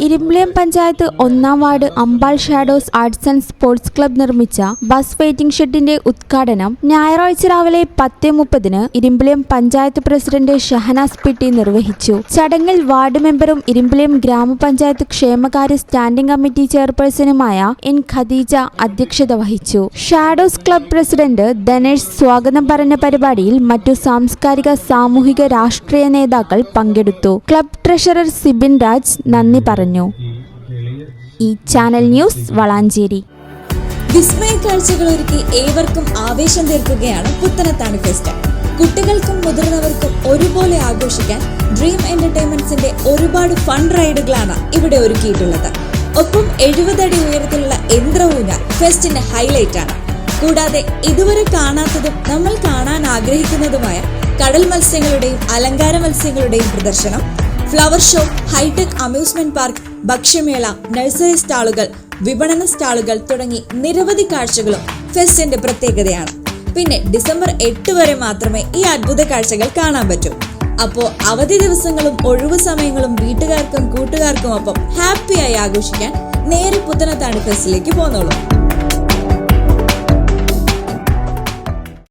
ഇരുമ്പിളിയം പഞ്ചായത്ത് ഒന്നാം ward Ambal shadows arts and sports club നിർമ്മിച്ച bus waiting ഷെഡിന്റെ ഉദ്ഘാടനം ഞായറാഴ്ച രാവിലെ പത്ത് മുപ്പതിന് ഇരുമ്പിളിയം പഞ്ചായത്ത് പ്രസിഡന്റ് ഷഹനാസ് പിട്ടി നിർവഹിച്ചു. ചടങ്ങിൽ വാർഡ് മെമ്പറും ഇരുമ്പിളിയം ഗ്രാമപഞ്ചായത്ത് ക്ഷേമകാര്യ സ്റ്റാൻഡിംഗ് കമ്മിറ്റി ചെയർപേഴ്സണുമായ എൻ ഖദീജ അധ്യക്ഷത വഹിച്ചു. ഷാഡോസ് ക്ലബ് പ്രസിഡന്റ് ധനേഷ് സ്വാഗതം പറഞ്ഞ പരിപാടിയിൽ മറ്റു സാംസ്കാരിക സാമൂഹിക രാഷ്ട്രീയ നേതാക്കൾ പങ്കെടുത്തു. ക്ലബ് ട്രഷറർ സിബിൻ രാജ് നന്ദി പറഞ്ഞു. ഈ ചാനൽ ന്യൂസ് വളാഞ്ചേരി. വിസ്മയ കാഴ്ചകൾ ഒരുക്കി ഏവർക്കും ആവേശം തീർക്കുകയാണ് പുത്തനത്താണ് ഫെസ്റ്റ്. കുട്ടികൾക്കും മുതിർന്നവർക്കും ഒരുപോലെ ആഘോഷിക്കാൻ ഡ്രീം എന്റർടൈൻമെന്റ്സിന്റെ ഒരുപാട് ഫൺ റൈഡുകളാണ് ഇവിടെ ഒരുക്കിയിട്ടുള്ളത്. ഒപ്പം എഴുപത് അടി ഉയരത്തിലുള്ള യന്ത്രവൂന ഫെസ്റ്റിന്റെ ഹൈലൈറ്റ് ആണ് കൂടാതെ ഇതുവരെ കാണാത്തതും നമ്മൾ കാണാൻ ആഗ്രഹിക്കുന്നതുമായ കടൽ മത്സ്യങ്ങളുടെയും അലങ്കാര മത്സ്യങ്ങളുടെയും പ്രദർശനം flower show hi-tech amusement park ഭക്ഷ്യമേള nursery സ്റ്റാളുകൾ വിപണന സ്റ്റാളുകൾ തുടങ്ങി നിരവധി കാഴ്ചകളും ഫെസ്റ്റിന്റെ പ്രത്യേകതയാണ്. പിന്നെ ഡിസംബർ എട്ട് വരെ മാത്രമേ ഈ അത്ഭുത കാഴ്ചകൾ കാണാൻ പറ്റൂ. അപ്പോ അവധി ദിവസങ്ങളും ഒഴിവു സമയങ്ങളും വീട്ടുകാർക്കും കൂട്ടുകാർക്കും ഒപ്പം ഹാപ്പിയായി ആഘോഷിക്കാൻ നേരെ പുത്തനത്താണ് ഫെസ്റ്റിലേക്ക് പോന്നോളൂ.